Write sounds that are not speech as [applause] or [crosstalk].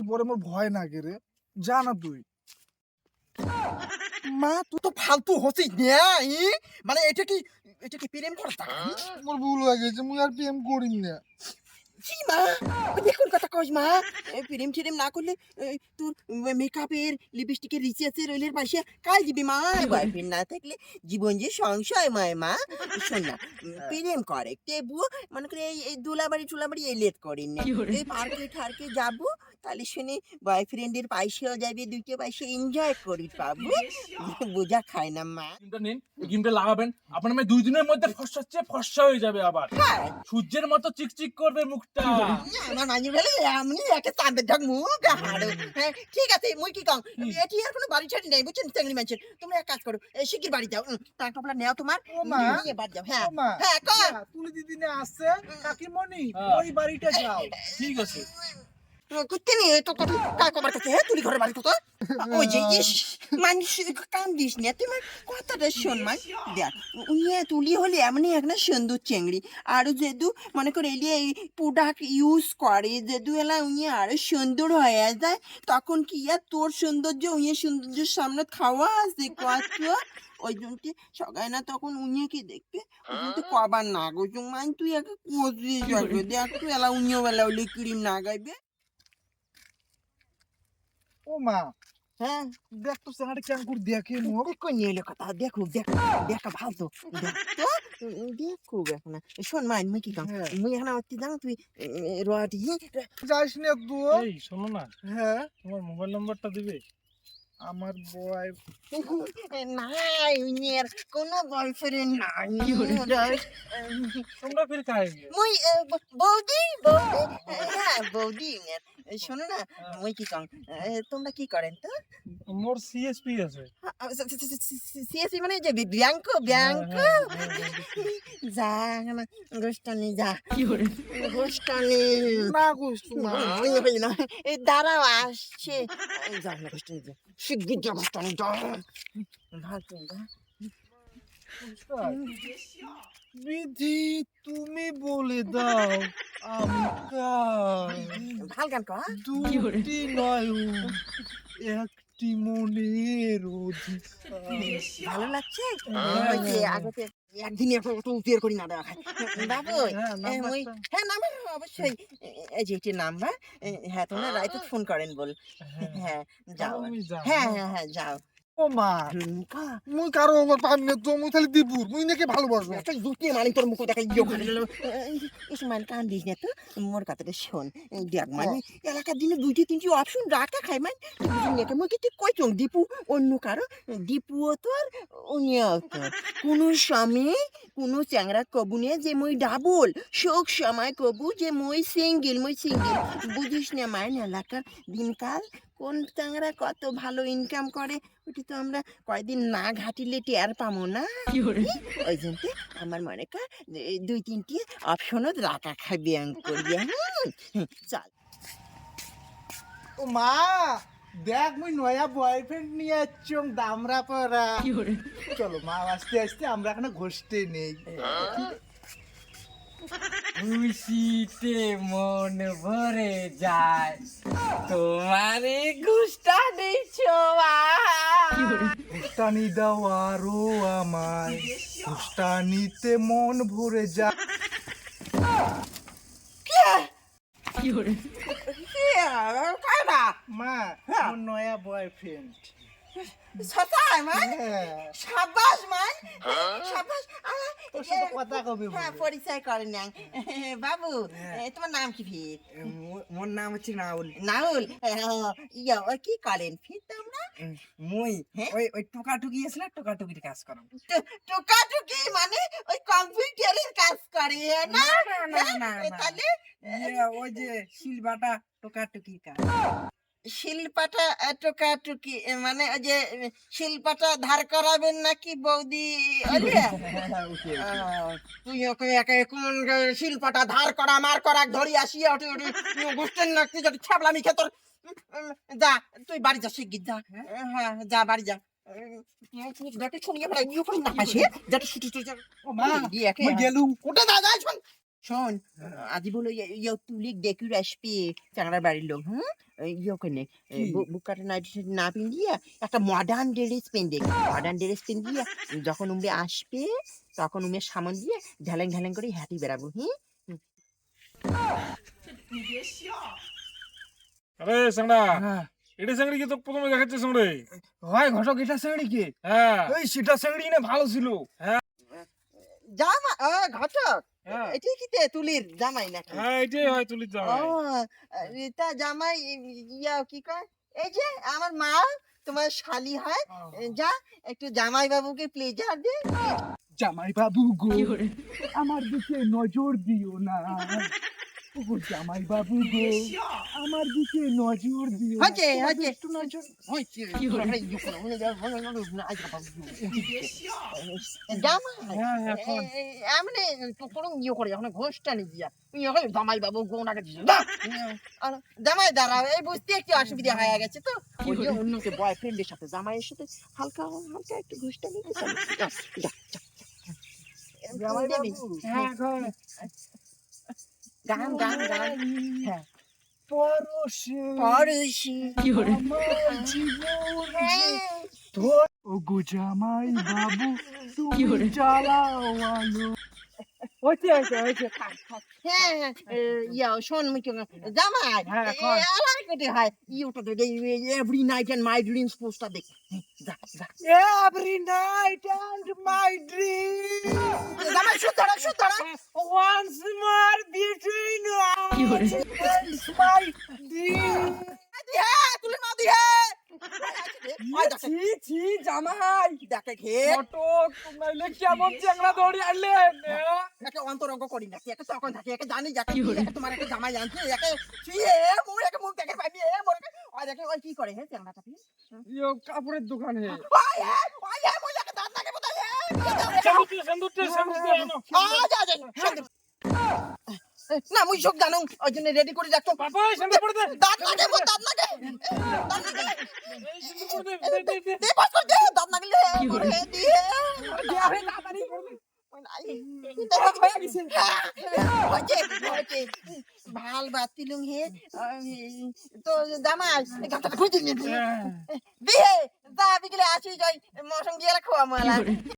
পরে মোর ভয় না রে। যা না তুই। মা তুই তো ফালতু হচ্ছিস না ই? মানে এটা কি এটা কি প্রেম করতা মোর ভুল হয়ে গেছে মুই আর প্রেম করি না। কি মা দেখুন কথা কস মা। এ, প্রেম টেরেম না করলে তোর মেকআপের লিপস্টিকের রিচার্জের অয়েলের পয়সা কাল দিবি মা। বয়ফ্রেন্ড না থাকলে জীবন যে সংশয় ময় মা। শোন না প্রেম করে। তেবু মনে করে এই এই দুলাবাড়ি টুলাবাড়ি এই লেট করেন না। এই পার্কে ঠার্কে যাব তাহলে শুনে বয়ফ্রেন্ডের পয়সাও যাবে দুইটা পয়সা এনজয় করি পাবো বোঝা খায় না মা। নিন এই লাগাবেন। আপনার মেয়ে দুই দিনের মধ্যে ফর্সাচ্ছে ফর্সা হয়ে যাবে আবার। হ্যাঁ। সূর্যের মতো চিকচিক করবে মুখটা। আমার মাঝে বলে এমনি একটা চাঁদের ঢাক মুখ হাড়ো হ্যাঁ ঠিক আছে মুই কি কম? এটি আর কোনো বাড়ি ছাড়ি নাই বুঝছেন মানছেন তোমরা এক কাজ করো এই শিগগির বাড়ি যাও টাকা টপলা নেও তোমার। মা। নিয়ে বাড়ি যাও হ্যাঁ হ্যাঁ কর। তুলি দিদি না আসছে কাকিমণি হ্যাঁ। ওই বাড়িটা যাও। [laughs] ঠিক আছে। তো কাছে তুলি ঘরের বাড়ি ওই যে ইস মানুষ না তোমার কথাটা শোন মান দেখ তুলি হলে এমনি একটা সুন্দর চেংড়ি আর যেদু মনে করে এলি এই প্রোডাক্ট ইউজ করে যেদু এলা উইয়ে আরও সুন্দর হয়ে যায় তখন কি আর তোর সৌন্দর্য উইয়ে সৌন্দর্যের সামনে খাওয়া আছে কত ওই জন্যে সবাই না তখন উইয়ে কি দেখবে ওই জন্য কবার না গো মান তুই একে কোচি যাবে দেখ তুই এলা উইয়ে বেলা হলে ক্রিম না গাইবে ও মা। হ্যাঁ? দেখ তো সাহারে কেমন করে দেখে মুখ দেখো নিয়ে এলো কথা দেখো দেখো দেখা ভালো। দেখো দেখো দেখো না। শোন মাইন মুই কি কাম? হ্যাঁ। মুই এখন আমার যাও তুই রটি যাইস না তো এই শোনো না। হ্যাঁ? তোমার মোবাইল নাম্বারটা দিবে? আমার বয় নাই উনির কোনো বয়ফ্রেন্ড নাই তোমরা ফির খাएंगे মুই বৌদি বৌদি হ্যাঁ বৌদি উনির শোনো না মুই কি কাম তোমরা কি করেন তো মোর সিএসপি আছে সিএসি মানে যে ব্যাংক ব্যাংক হ্যাঁ, হ্যাঁ, হ্যাঁ, হ্যাঁ। যা না গোষ্ঠানি যা। গোষ্ঠানি না এই দাঁড়াও আসছে। যা না গোষ্ঠানি যা। শিগগির যা গোষ্ঠানি যা ভাগ যা। বিধি তুমি বলে দাও আমি কার? ভালো গান দুটি নয়ন একটি মনের অধিকার। ভালো লাগছে? ওই যে আপনার মতো উপিয়ার করি না দেওয়া খায়। [laughs] বাবু হ্যাঁ, ওই হ্যাঁ নাম্বার অবশ্যই। এই যে এটি নাম্বার হ্যাঁ তোমরা রাইতে ফোন করেন বল। হ্যাঁ। যাও। আমি হ্যাঁ। হ্যাঁ হ্যাঁ যাও। ও মা মুই কারও আমার পাম না তো মুই খালি দিবুর মুই নাকি ভালোবাসবো। একটা জুতি মানে তোর মুখ দেখা ইয়ে করে ইসমান কান দিস না তো মোর কথাটা শোন দেখ মানে এলাকার দিনে দুইটি তিনটি অপশন রাখা খাই মানে নেকে মুই কিন্তু কই চং দীপু? অন্য কারও? দীপুও তোর উনিও তোর। কোনো সময় কোনো চ্যাংরা কবু নিয়ে যে মই ডাবল। শোক সময় কবু যে মই সিঙ্গেল মই সিঙ্গেল বুঝিস না মাইন এলাকার দিনকাল কোন চ্যাংরা কত ভালো ইনকাম করে ওটি তো আমরা কয়দিন না ঘাটিলে টের পাবো না। ওই জন্য আমার মনে কর এই দুই তিনটি অপশনও রাখা খাই ব্যায়াম হুম, চল। ও মা দেখ মুই নয়া বয়ফ্রেন্ড নিয়ে আসছি দামরা পরা। চলো মা আস্তে আস্তে আমরা এখানে ঘষতে নেই। খুশিতে মন ভরে যায়। তোমারে নেই ছোয়া ঘুষ্টানি দাও আরও আমায়। ঘুষ্টানিতে মন ভরে যা কারা? মা নয়া বয়ফ্রেন্ড সতাই মান? হ্যাঁ। সাবাস মান? সাবাস তোর সাথে কথা কবে হ্যাঁ পরিচয় করে বাবু তোমার নাম কি ফির? মোর নাম হচ্ছে নাউল। নাউল? ইয়া ও কি করেন ফির তোমরা? মুই হ্যাঁ? ওই ওই টুকাটুকি আছে না টুকাটুকির কাজ করো টুকাটুকি মানে ওই কম্পিউটারের কাজ করে না না, না, না, তাহলে? ইয়ে, ওই যে শিলবাটা টুকাটুকির কাজ। শিল্পাটা টোকাটুকি মানে ওই যে শিল্পাটা ধার করাবেন নাকি বৌদি ওলিয়া তুই ওকে একে কোন শিল্পাটা ধার করা মার করা ধরি আসিয়া ওটি ওটি বুঝতেন না তুই যদি ছাবলামি খেত যা তুই বাড়ি যা শিগগির যা হ্যাঁ? যা বাড়ি যা। শোন শোন। আজি বলো তুলি ডেকুর আসবি চাংড়ার বাড়ির লোক হুম? ইয়ে ওখানে বুকাটা নাইট না পিন্দিয়া একটা মডার্ন ড্রেস পিন্দি মডার্ন ড্রেস পিন্দিয়া যখন উমরে আসবে তখন উমে সামন দিয়ে ঢালেং ঢালেং করে হাঁটি বেড়াবো হুম? আরে সাংড়া এটা সাংড়ি কি তো প্রথমে দেখাচ্ছে সাংড়ে? হয় ঘটক এটা সেঙ্গড়ি কি? হ্যাঁ। ওই সেটা সেঙ্গড়ি না ভালো ছিল। জামা ঘটক। হ্যাঁ। এটা কি তে তুলির জামাই নাকি? হ্যাঁ এটাই হয় তুলি ও তা জামাই ইয়া কি কয়? এই যে আমার মা তোমার শালি হয়। যা একটু জামাই বাবুকে প্লেজার দে। জামাই বাবু গো আমার দিকে নজর দিও না। জামাই বাবু গো আমার দিকে নজর দিও হচ্ছে হচ্ছে একটু নজর হচ্ছে জামাই। হ্যাঁ হ্যাঁ এমনি কোনো ইয়ে করে যখন ঘোষটা নিয়ে গিয়া জামাই বাবু দাঁড়াও এই বুঝতে একটু অসুবিধা হয়ে গেছে তো। অন্যকে বয়ফ্রেন্ডের সাথে জামাইয়ের সাথে হালকা হালকা একটু ঘুষটা নিতে [laughs] গান গান গান। হ্যাঁ। পরশে পরশি। জীবন যে তোর ওগো জামাই বাবু তুমি জ্বালাও আলো। হ্যাঁ হ্যাঁ ইয়া শোন মুই জামাই হ্যাঁ, কর। আলাই কেটে হয়। ইউটিউবে every night and my dreams পোস্টটা দেখ। Every night and my dream জামাই শুধ ধরা শুধ ধরা once more between us my dream হ্যাঁ তুলে না দিয়ে ছি ছি জামাই। দেখে ঘে ফটক নাইলে কেমন চ্যাংড়া দৌড়ি আনলে? একে অন্তরঙ্গ করি না একে তখন থাকে একে জানি যাকে তোমার একে জামাই জানছে একে ছি এ মুখ একে মুখ দেখে পাবি এ মোর ওই ওই কি করে হে চ্যাংড়া চাপি ইয়ো কাপড়ের দোকান হে। ওই হে ওই হে মুই দাঁত লাগে বোধ হে। সান্দুতে সান্দুতে সান্দুতে আ যা যা সুন্দর। না মুই সব জানো ওই জন্য রেডি করে রাখতো বাবা সান্দু পড়ে দে। দাঁত লাগে মোর দাঁত লাগে দাঁত লাগে এই সান্দু পড়ে দে দে দে দে। দে পাস কর দে দাঁত লাগলে মোরে দিয়ে। দে। আরে তাড়াতাড়ি ভালো বাতিলুং হে তো জামাই গামটা খুঁজে নিয়ে বিহে যা বিকেলে আসি যাই মৌসুম দিয়ে খাওয়া আমার